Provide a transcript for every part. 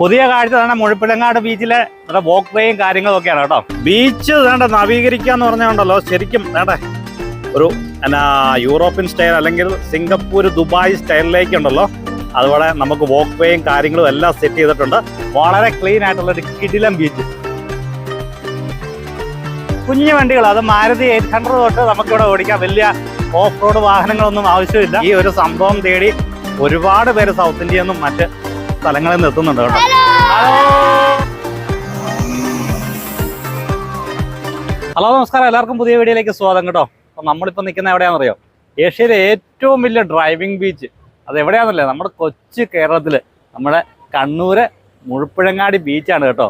പുതിയ കാഴ്ച തന്നെ മുഴപ്പിലങ്ങാട് ബീച്ചിലെ നമ്മുടെ വോക്ക് വേയും കാര്യങ്ങളും ഒക്കെയാണ് കേട്ടോ. ബീച്ച് വേണ്ട നവീകരിക്കുക എന്ന് പറഞ്ഞുണ്ടല്ലോ ശരിക്കും വേണ്ടേ. ഒരു എന്നാ യൂറോപ്യൻ സ്റ്റൈൽ അല്ലെങ്കിൽ സിംഗപ്പൂർ ദുബായ് സ്റ്റൈലിലേക്കുണ്ടല്ലോ അതുപോലെ നമുക്ക് വോക്ക് വേയും കാര്യങ്ങളും എല്ലാം സെറ്റ് ചെയ്തിട്ടുണ്ട്. വളരെ ക്ലീൻ ആയിട്ടുള്ള ഒരു കിടിലം ബീച്ച്. കുഞ്ഞു വണ്ടികൾ അത് മാരുതി എയ്റ്റ് ഹൺഡ്രഡ് തൊട്ട് നമുക്കിവിടെ ഓടിക്കാം. വലിയ ഓഫ് റോഡ് വാഹനങ്ങളൊന്നും ആവശ്യമില്ല. ഈ ഒരു സംഭവം തേടി ഒരുപാട് പേര് സൗത്ത് ഇന്ത്യയിൽ നിന്നും മറ്റ് സ്ഥലങ്ങളിൽ നിന്ന് എത്തുന്നുണ്ട് കേട്ടോ ഹലോ നമസ്കാരം. എല്ലാവർക്കും പുതിയ വീഡിയോയിലേക്ക് സ്വാഗതം കേട്ടോ. അപ്പം നമ്മളിപ്പോൾ നിൽക്കുന്ന എവിടെയാണെന്നറിയോ? ഏഷ്യയിലെ ഏറ്റവും വലിയ ഡ്രൈവിംഗ് ബീച്ച് അത് എവിടെയാണെന്നല്ലേ നമ്മുടെ കൊച്ചു കേരളത്തിൽ നമ്മുടെ കണ്ണൂര് മുഴുപ്പിഴങ്ങാടി ബീച്ചാണ് കേട്ടോ.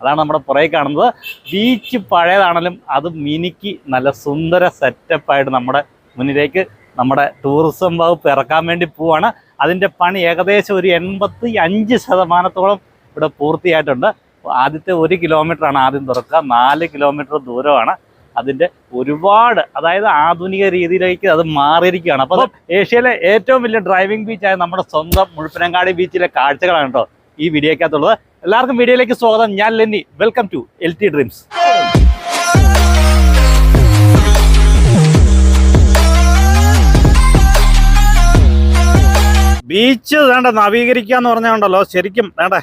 അതാണ് നമ്മുടെ പുറകെ കാണുന്നത്. ബീച്ച് പഴയതാണെങ്കിലും അത് മിനിക്ക് നല്ല സുന്ദര സെറ്റപ്പായിട്ട് നമ്മുടെ മുന്നിലേക്ക് നമ്മുടെ ടൂറിസം വകുപ്പ് ഇറക്കാൻ വേണ്ടി പോവാണ്. അതിന്റെ പണി ഏകദേശം ഒരു എൺപത്തി അഞ്ച് ശതമാനത്തോളം ഇവിടെ പൂർത്തിയായിട്ടുണ്ട്. ആദ്യത്തെ ഒരു കിലോമീറ്ററാണ് ആദ്യം തുറക്കുക. നാല് കിലോമീറ്റർ ദൂരമാണ്. അതിന്റെ ഒരുപാട് അതായത് ആധുനിക രീതിയിലേക്ക് അത് മാറിയിരിക്കുകയാണ്. അപ്പോൾ ഏഷ്യയിലെ ഏറ്റവും വലിയ ഡ്രൈവിംഗ് ബീച്ചായ നമ്മുടെ സ്വന്തം മുഴുപ്പിനങ്ങാടി ബീച്ചിലെ കാഴ്ചകളാണ് കേട്ടോ ഈ വീഡിയോക്കകത്തുള്ളത് എല്ലാവർക്കും വീഡിയോയിലേക്ക് സ്വാഗതം. ഞാൻ Lenny. Welcome to L T dreams beach വേണ്ട നവീകരിക്കുക എന്ന് പറഞ്ഞുണ്ടല്ലോ ശരിക്കും വേണ്ടേ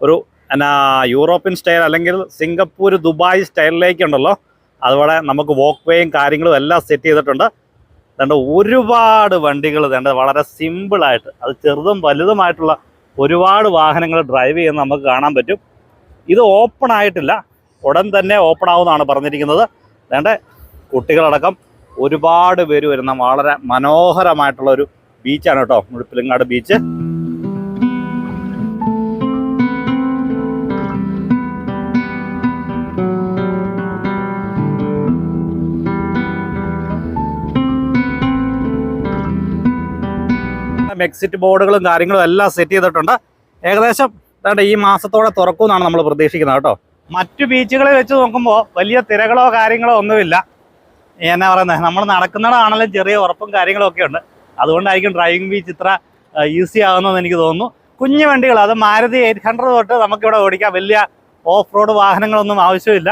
ഒരു എന്നാ യൂറോപ്യൻ സ്റ്റൈൽ അല്ലെങ്കിൽ സിംഗപ്പൂർ ദുബായ് സ്റ്റൈലിലേക്കുണ്ടല്ലോ അതുപോലെ നമുക്ക് വോക്ക് വേയും കാര്യങ്ങളും എല്ലാം സെറ്റ് ചെയ്തിട്ടുണ്ട്. വേണ്ട ഒരുപാട് വണ്ടികൾ വേണ്ട വളരെ സിമ്പിളായിട്ട് അത് ചെറുതും വലുതുമായിട്ടുള്ള ഒരുപാട് വാഹനങ്ങൾ ഡ്രൈവ് ചെയ്യുന്ന നമുക്ക് കാണാൻ പറ്റും. ഇത് ഓപ്പൺ ആയിട്ടില്ല ഉടൻ തന്നെ ഓപ്പൺ ആവുമെന്നാണ് പറഞ്ഞിരിക്കുന്നത്. വേണ്ട കുട്ടികളടക്കം ഒരുപാട് പേര് വരുന്ന വളരെ മനോഹരമായിട്ടുള്ള ഒരു ബീച്ചാണ് കേട്ടോ. മുഴുപ്പിലങ്ങാട് ബീച്ച്. എക്സിറ്റ് ബോർഡുകളും കാര്യങ്ങളും എല്ലാം സെറ്റ് ചെയ്തിട്ടുണ്ട്. ഏകദേശം ദാണ്ടെ ഈ മാസത്തോടെ തുറക്കുമെന്നാണ് നമ്മൾ പ്രതീക്ഷിക്കുന്നത് കേട്ടോ. മറ്റു ബീച്ചുകളെ വെച്ച് നോക്കുമ്പോൾ വലിയ തിരകളോ കാര്യങ്ങളോ ഒന്നുമില്ല. എന്നാ പറയുന്നത് നമ്മൾ നടക്കുന്നതാണെങ്കിലും ചെറിയ ഉറപ്പും കാര്യങ്ങളൊക്കെ ഉണ്ട്. അതുകൊണ്ടായിരിക്കും ഡ്രൈവിംഗ് ബീച്ച് ഇത്ര ഈസി ആകുന്നതെന്ന് എനിക്ക് തോന്നുന്നു. കുഞ്ഞു വണ്ടികൾ അത് മാരുതി എയ്റ്റ് ഹൺഡ്രഡ് തൊട്ട് നമുക്കിവിടെ ഓടിക്കാം. വലിയ ഓഫ് റോഡ് വാഹനങ്ങളൊന്നും ആവശ്യമില്ല.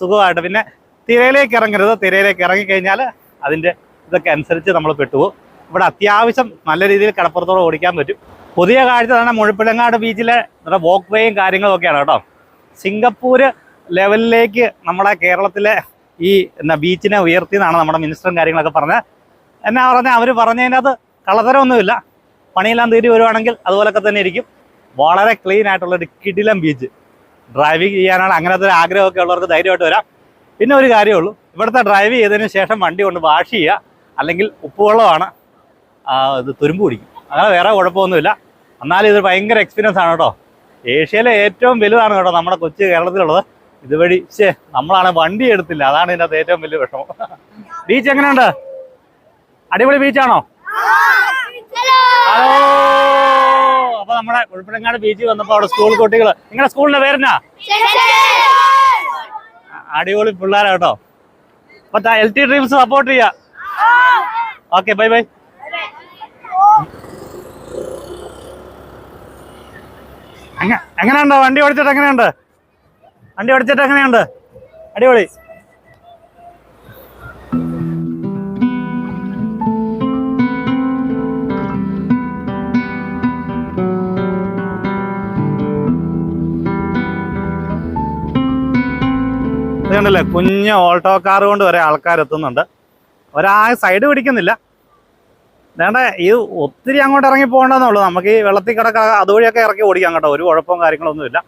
സുഖമായിട്ട്. പിന്നെ തിരയിലേക്ക് ഇറങ്ങരുത്. തിരയിലേക്ക് ഇറങ്ങിക്കഴിഞ്ഞാൽ അതിന്റെ ഇതൊക്കെ അനുസരിച്ച് നമ്മൾ പെട്ടുപോകും. ഇവിടെ അത്യാവശ്യം നല്ല രീതിയിൽ കടപ്പുറത്തോടെ ഓടിക്കാൻ പറ്റും. പുതിയ കാഴ്ച തന്നെ മുഴപ്പിലങ്ങാട് ബീച്ചിലെ നമ്മുടെ വോക്ക് വേയും കാര്യങ്ങളൊക്കെയാണ് കേട്ടോ. സിംഗപ്പൂർ ലെവലിലേക്ക് നമ്മുടെ കേരളത്തിലെ ഈ എന്നാ ബീച്ചിനെ ഉയർത്തി എന്നാണ് നമ്മുടെ മിനിസ്റ്ററും കാര്യങ്ങളൊക്കെ പറഞ്ഞത്. എന്നാ പറഞ്ഞാൽ അവർ പറഞ്ഞതിനകത്ത് കളതരമൊന്നുമില്ല പണിയെല്ലാം തീരി വരുവാണെങ്കിൽ അതുപോലൊക്കെ തന്നെ ഇരിക്കും. വളരെ ക്ലീൻ ആയിട്ടുള്ള ഒരു കിടിലം ബീച്ച് ഡ്രൈവിംഗ് ചെയ്യാനാണ് അങ്ങനത്തെ ഒരു ആഗ്രഹമൊക്കെ ഉള്ളവർക്ക് ധൈര്യമായിട്ട് വരാം. പിന്നെ ഒരു കാര്യമുള്ളൂ. ഇവിടുത്തെ ഡ്രൈവ് ചെയ്തതിന് ശേഷം വണ്ടി കൊണ്ട് വാഷ് ചെയ്യുക. അല്ലെങ്കിൽ ഉപ്പുവെള്ളമാണ് ഇത് തുരുമ്പ് പിടിക്കും അങ്ങനെ വേറെ കുഴപ്പമൊന്നുമില്ല. എന്നാലും ഇത് ഭയങ്കര എക്സ്പീരിയൻസ് ആണ് കേട്ടോ. ഏഷ്യയിലെ ഏറ്റവും വലുതാണ് കേട്ടോ നമ്മുടെ കൊച്ചു കേരളത്തിലുള്ളത്. ഇതുവഴി ശേ നമ്മളാണ് വണ്ടി എടുത്തില്ല. അതാണ് ഇതിനകത്ത് ഏറ്റവും വലിയ വിഷമം. ബീച്ച് എങ്ങനെയുണ്ട്? അടിപൊളി ബീച്ചാണോ ഹലോ. അപ്പൊ നമ്മുടെ കുഴപ്പങ്ങാട് ബീച്ചിൽ വന്നപ്പോ അവിടെ സ്കൂൾ കുട്ടികൾ നിങ്ങളുടെ സ്കൂളിന്റെ പേരെന്നാ? അടിപൊളി പിള്ളേരാ കേട്ടോ അപ്പൊ എൽ ടി ഡ്രീംസ് സപ്പോർട്ട് ചെയ്യാ. ഓക്കെ ബൈ ബൈ എങ്ങനെയുണ്ട്? വണ്ടി ഓടിച്ചിട്ട് എങ്ങനെയുണ്ട്? വണ്ടി ഓടിച്ചിട്ട് എങ്ങനെയുണ്ട്? അടിപൊളി. കണ്ടില്ലേ? കുഞ്ഞ് ഓൾട്ടോ കാർ കൊണ്ട് വരെ ആൾക്കാർ എത്തുന്നുണ്ട്. ഒരാ സൈഡ് പിടിക്കുന്നില്ല. വേണ്ട ഈ ഒത്തിരി അങ്ങോട്ട് ഇറങ്ങി പോകണ്ടെന്നുള്ളൂ നമുക്ക് ഈ വെള്ളത്തിൽ കിടക്ക അതുവഴിയൊക്കെ ഇറക്കി ഓടിക്കാം കേട്ടോ. ഒരു കുഴപ്പവും കാര്യങ്ങളൊന്നുമില്ല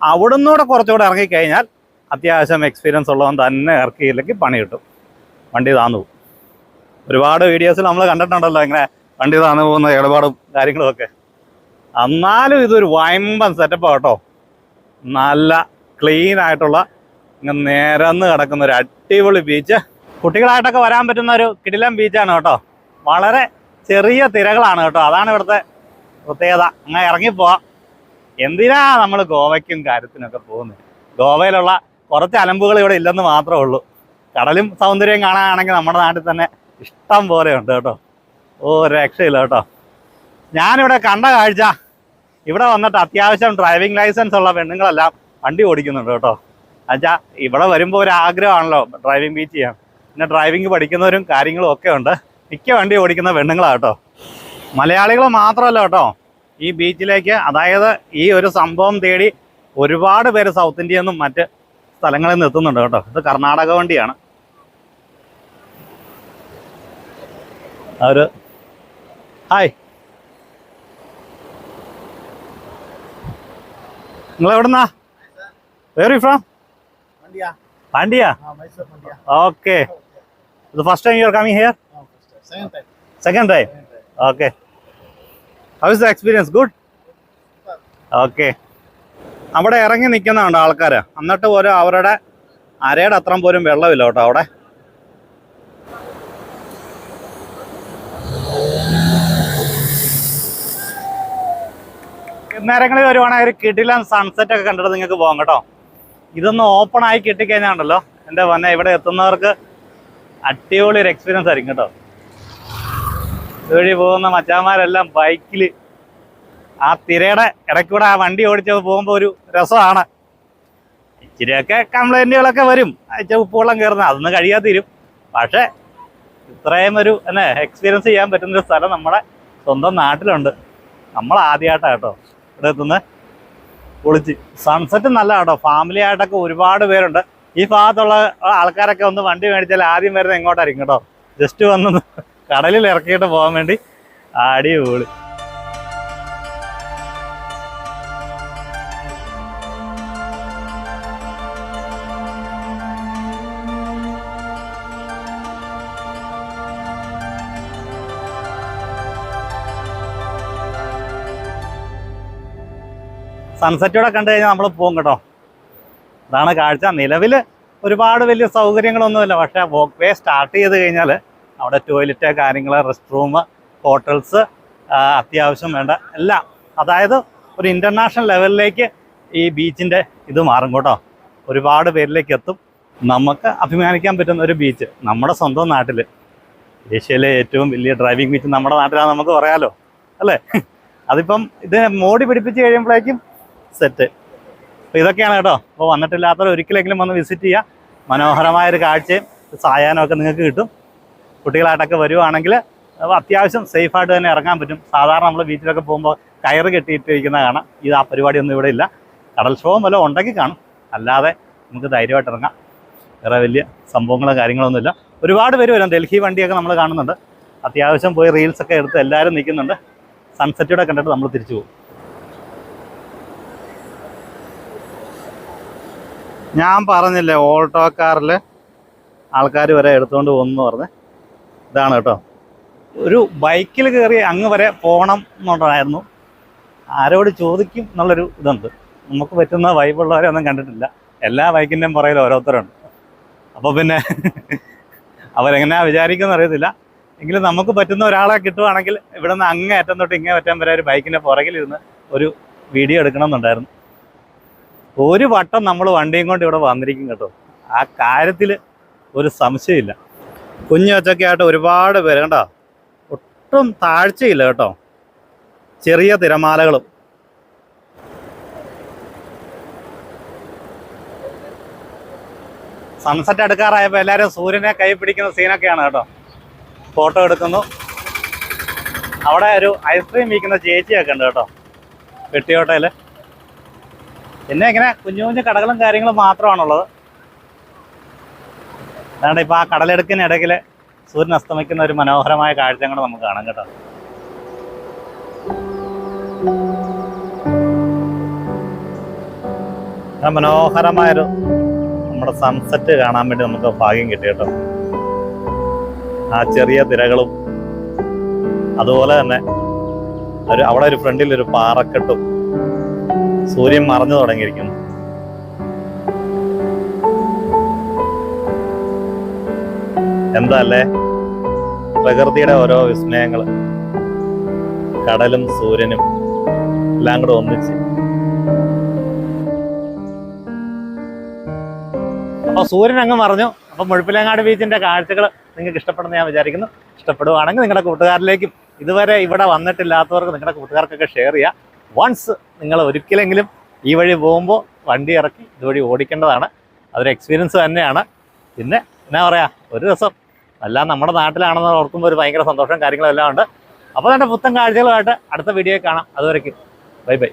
അവിടുന്ന് കൂടെ കുറച്ചുകൂടെ ഇറങ്ങിക്കഴിഞ്ഞാൽ അത്യാവശ്യം എക്സ്പീരിയൻസ് ഉള്ളവൻ തന്നെ ഇറക്കിയില്ലെങ്കിൽ പണി കിട്ടും. വണ്ടി താന്നു പോകും. ഒരുപാട് വീഡിയോസിൽ നമ്മൾ കണ്ടിട്ടുണ്ടല്ലോ ഇങ്ങനെ വണ്ടി താന്നു പോകുന്ന ഇടപാടും കാര്യങ്ങളൊക്കെ എന്നാലും ഇതൊരു വൈമ്പൻ സെറ്റപ്പ് കേട്ടോ. നല്ല ക്ലീൻ ആയിട്ടുള്ള ഇങ്ങനെ നേരന്ന് കിടക്കുന്ന ഒരു അടിപൊളി ബീച്ച് കുട്ടികളായിട്ടൊക്കെ വരാൻ പറ്റുന്ന ഒരു കിടിലം ബീച്ചാണ് കേട്ടോ. വളരെ ചെറിയ തിരകളാണ് കേട്ടോ. അതാണ് ഇവിടുത്തെ പ്രത്യേകത. അങ്ങനെ ഇറങ്ങിപ്പോവാം എന്തിനാ നമ്മൾ ഗോവയ്ക്കും കാര്യത്തിനൊക്കെ പോകുന്നത് ഗോവയിലുള്ള കുറച്ച് അലമ്പുകൾ ഇവിടെ ഇല്ലെന്ന് മാത്രമേ ഉള്ളൂ. കടലും സൗന്ദര്യം കാണാനാണെങ്കിൽ നമ്മുടെ നാട്ടിൽ തന്നെ ഇഷ്ടം പോലെ ഉണ്ട് കേട്ടോ. ഓ രക്ഷയില്ല കേട്ടോ. ഞാനിവിടെ കണ്ട കാഴ്ച ഇവിടെ വന്നിട്ട് അത്യാവശ്യം ഡ്രൈവിംഗ് ലൈസൻസ് ഉള്ള പെണ്ണുങ്ങളെല്ലാം വണ്ടി ഓടിക്കുന്നുണ്ട് കേട്ടോ. എന്നുവെച്ചാൽ ഇവിടെ വരുമ്പോൾ ഒരു ആഗ്രഹമാണല്ലോ ഡ്രൈവിംഗ് ബീച്ച് ചെയ്യാൻ. പിന്നെ ഡ്രൈവിംഗ് പഠിക്കുന്നവരും കാര്യങ്ങളും ഒക്കെ ഉണ്ട്. മിക്ക വണ്ടി ഓടിക്കുന്ന പെണ്ണുങ്ങളാണ് കേട്ടോ മലയാളികൾ മാത്രമല്ല കേട്ടോ ഈ ബീച്ചിലേക്ക് അതായത് ഈ ഒരു സംഭവം തേടി ഒരുപാട് പേര് സൗത്ത് ഇന്ത്യയിൽ നിന്നും മറ്റ് സ്ഥലങ്ങളിൽ നിന്ന് എത്തുന്നുണ്ട് കേട്ടോ. ഇത് കർണാടക വണ്ടിയാണ്. ഒരു ഹായ്. നിങ്ങൾ എവിടുന്നാ വേറെ from Mysore Mandia. Okay first time you are coming here first time. Second time. Second time Second time. Okay how is the experience good okay അവിടെ ഇറങ്ങി നിൽക്കുന്നുണ്ട് ആൾക്കാർ എന്നിട്ട് പോലും അവരുടെ അരയുടെ അത്രം പോലും വെള്ളമില്ല കേട്ടോ അവിടെ. നേരങ്ങളിൽ വരുവാണെങ്കിൽ ഒരു കിടിലൻ സൺസെറ്റ് ഒക്കെ കണ്ടിട്ട് നിങ്ങൾക്ക് പോകാം കേട്ടോ. ഇതൊന്ന് ഓപ്പൺ ആയി കിട്ടിക്കഴിഞ്ഞാണ്ടല്ലോ. എന്റെ വന്നെ ഇവിടെ എത്തുന്നവർക്ക് അടിപൊളി ഒരു എക്സ്പീരിയൻസ് ആയിരിക്കും കേട്ടോ. ഇതുവഴി പോകുന്ന മച്ചാന്മാരെല്ലാം ബൈക്കിൽ ആ തിരയുടെ ഇടയ്ക്കൂടെ ആ വണ്ടി ഓടിച്ചത് പോകുമ്പോൾ ഒരു രസമാണ്. ഇച്ചിരിയൊക്കെ കംപ്ലൈന്റുകളൊക്കെ വരും. അയച്ച ഉപ്പുവെള്ളം കയറുന്ന അതൊന്നും കഴിയാതിരും തീരും. പക്ഷേ ഇത്രയും ഒരു എന്നെ എക്സ്പീരിയൻസ് ചെയ്യാൻ പറ്റുന്നൊരു സ്ഥലം നമ്മുടെ സ്വന്തം നാട്ടിലുണ്ട്. നമ്മൾ ആദ്യമായിട്ടാണ് കേട്ടോ ഇവിടെ എത്തുന്നത്. പൊളിച്ച് സൺസെറ്റ് നല്ല കേട്ടോ ഫാമിലി ആയിട്ടൊക്കെ ഒരുപാട് പേരുണ്ട്. ഈ ഭാഗത്തുള്ള ആൾക്കാരൊക്കെ ഒന്ന് വണ്ടി മേടിച്ചാൽ ആദ്യം വരുന്നത് എങ്ങോട്ടായിരിക്കും കേട്ടോ. ജസ്റ്റ് വന്ന് കടലിൽ ഇറക്കിയിട്ട് പോകാൻ വേണ്ടി. അടിപൊളി. സൺസെറ്റൂടെ കണ്ടു കഴിഞ്ഞാൽ നമ്മൾ പോകും കേട്ടോ. അതാണ് കാഴ്ച. നിലവിൽ ഒരുപാട് വലിയ സൗകര്യങ്ങളൊന്നുമില്ല. പക്ഷേ വോക്ക് വേ സ്റ്റാർട്ട് ചെയ്ത് കഴിഞ്ഞാൽ അവിടെ ടോയ്ലറ്റ് കാര്യങ്ങൾ റെസ്റ്റ് റൂം ഹോട്ടൽസ് അത്യാവശ്യം വേണ്ട എല്ലാം. അതായത് ഒരു ഇന്റർനാഷണൽ ലെവലിലേക്ക് ഈ ബീച്ചിന്റെ ഇത് മാറും കേട്ടോ. ഒരുപാട് പേരിലേക്ക് എത്തും. നമുക്ക് അഭിമാനിക്കാൻ പറ്റുന്ന ഒരു ബീച്ച് നമ്മുടെ സ്വന്തം നാട്ടിൽ ഏഷ്യയിലെ ഏറ്റവും വലിയ ഡ്രൈവിംഗ് ബീച്ച് നമ്മുടെ നാട്ടിലാണെന്ന് നമുക്ക് പറയാമല്ലോ അല്ലേ? അതിപ്പം ഇത് മോടി പിടിപ്പിച്ച് കഴിയുമ്പോഴേക്കും സെറ്റ്. അപ്പോൾ ഇതൊക്കെയാണ് കേട്ടോ. അപ്പോൾ വന്നിട്ടില്ലാത്തവർ ഒരിക്കലെങ്കിലും വന്ന് വിസിറ്റ് ചെയ്യുക മനോഹരമായൊരു കാഴ്ചയും സായാഹ്നമൊക്കെ നിങ്ങൾക്ക് കിട്ടും. കുട്ടികളായിട്ടൊക്കെ വരുവാണെങ്കിൽ അത്യാവശ്യം സേഫായിട്ട് തന്നെ ഇറങ്ങാൻ പറ്റും. സാധാരണ നമ്മൾ ബീച്ചിലൊക്കെ പോകുമ്പോൾ കയറ് കെട്ടിയിട്ടിരിക്കുന്ന കാണാം. ഇത് ആ പരിപാടിയൊന്നും ഇവിടെ ഇല്ല. കടൽക്ഷോഭം വല്ലതും വല്ല ഉണ്ടെങ്കിൽ കാണും. അല്ലാതെ നമുക്ക് ധൈര്യമായിട്ട് ഇറങ്ങാം. വേറെ വലിയ സംഭവങ്ങളോ കാര്യങ്ങളൊന്നുമില്ല ഒരുപാട് പേര് വരും. ഡൽഹി വണ്ടിയൊക്കെ നമ്മൾ കാണുന്നുണ്ട്. അത്യാവശ്യം പോയി റീൽസൊക്കെ എടുത്ത് എല്ലാവരും നിൽക്കുന്നുണ്ട്. സൺസെറ്റൂടെ കണ്ടിട്ട് നമ്മൾ തിരിച്ചു പോകും. ഞാൻ പറഞ്ഞില്ലേ കാറിൽ ആൾക്കാർ വരെ എടുത്തുകൊണ്ട് പോകുന്നു പറഞ്ഞ്. ഇതാണ് കേട്ടോ. ഒരു ബൈക്കിൽ കയറി അങ്ങ് വരെ പോകണം എന്നുണ്ടായിരുന്നു ആരോട് ചോദിക്കും എന്നുള്ളൊരു ഇതുണ്ട്. നമുക്ക് പറ്റുന്ന വൈബുള്ളവരെ ഒന്നും കണ്ടിട്ടില്ല. എല്ലാ ബൈക്കിന്റെയും പുറകിൽ ഓരോരുത്തരുണ്ട്. അപ്പോൾ പിന്നെ അവരെങ്ങനെയാ വിചാരിക്കുമെന്ന് അറിയത്തില്ല. എങ്കിലും നമുക്ക് പറ്റുന്ന ഒരാളെ കിട്ടുവാണെങ്കിൽ ഇവിടെ നിന്ന് അങ്ങേ അറ്റം തൊട്ട് ഇങ്ങേ അറ്റം വരെ ഒരു ബൈക്കിന്റെ പുറകിലിരുന്ന് ഒരു വീഡിയോ എടുക്കണം എന്നുണ്ടായിരുന്നു ഒരു വട്ടം നമ്മൾ വണ്ടിയും കൊണ്ട് ഇവിടെ വന്നിരിക്കും കേട്ടോ. ആ കാര്യത്തിൽ ഒരു സംശയമില്ല. കുഞ്ഞു ആയിട്ട് ഒരുപാട് പേര് കണ്ടോ ഒട്ടും താഴ്ചയില്ല കേട്ടോ. ചെറിയ തിരമാലകളും. സൺസെറ്റ് എടുക്കാറായപ്പോൾ എല്ലാവരും സൂര്യനെ കൈ പിടിക്കുന്ന സീനൊക്കെയാണ് കേട്ടോ. ഫോട്ടോ എടുക്കുന്നു. അവിടെ ഒരു ഐസ്ക്രീം വിൽക്കുന്ന ചേച്ചിയൊക്കെ ഉണ്ട് കേട്ടോ. വെട്ടിയോട്ടയിൽ പിന്നെ ഇങ്ങനെ കുഞ്ഞു കുഞ്ഞു കടകളും കാര്യങ്ങളും മാത്രമാണുള്ളത്. അതാണ് ഇപ്പൊ ആ കടലെടുക്കിനിടയിൽ സൂര്യൻ അസ്തമിക്കുന്ന ഒരു മനോഹരമായ കാഴ്ച കൂടെ നമുക്ക് കാണാം കേട്ടോ. മനോഹരമായൊരു നമ്മുടെ സൺസെറ്റ് കാണാൻ വേണ്ടി നമുക്ക് ഭാഗ്യം കിട്ടി കേട്ടോ. ആ ചെറിയ തിരകളും അതുപോലെ തന്നെ ഒരു അവിടെ ഒരു ഫ്രണ്ടിൽ ഒരു പാറക്കെട്ടും സൂര്യൻ മറഞ്ഞു തുടങ്ങിയിരിക്കുന്നു. എന്താ അല്ലേ പ്രകൃതിയുടെ ഓരോ വിസ്മയങ്ങൾ കടലും സൂര്യനും എല്ലാം കൂടെ ഒന്നിച്ച്. അപ്പൊ സൂര്യൻ അങ്ങ് മറഞ്ഞു. അപ്പൊ മുഴുപ്പിലങ്ങാട് ബീച്ചിന്റെ കാഴ്ചകൾ നിങ്ങൾക്ക് ഇഷ്ടപ്പെടുന്ന ഞാൻ വിചാരിക്കുന്നു. ഇഷ്ടപ്പെടുവാണെങ്കിൽ നിങ്ങളുടെ കൂട്ടുകാരിലേക്കും ഇതുവരെ ഇവിടെ വന്നിട്ടില്ലാത്തവർക്ക് നിങ്ങളുടെ കൂട്ടുകാർക്കൊക്കെ ഷെയർ ചെയ്യുക വൺസ് നിങ്ങൾ ഒരിക്കലെങ്കിലും ഈ വഴി പോകുമ്പോൾ വണ്ടി ഇറക്കി ഇതുവഴി ഓടിക്കേണ്ടതാണ്. അതൊരു എക്സ്പീരിയൻസ് തന്നെയാണ്. പിന്നെ എന്നാ പറയുക ഒരു രസം. എല്ലാം നമ്മുടെ നാട്ടിലാണെന്ന് ഓർക്കുമ്പോൾ ഒരു ഭയങ്കര സന്തോഷം കാര്യങ്ങളെല്ലാം ഉണ്ട്. അപ്പോൾ തന്നെ പുത്തൻ കാഴ്ചകളുമായിട്ട് അടുത്ത വീഡിയോ കാണാം. അതുവരയ്ക്ക് ബൈ ബൈ.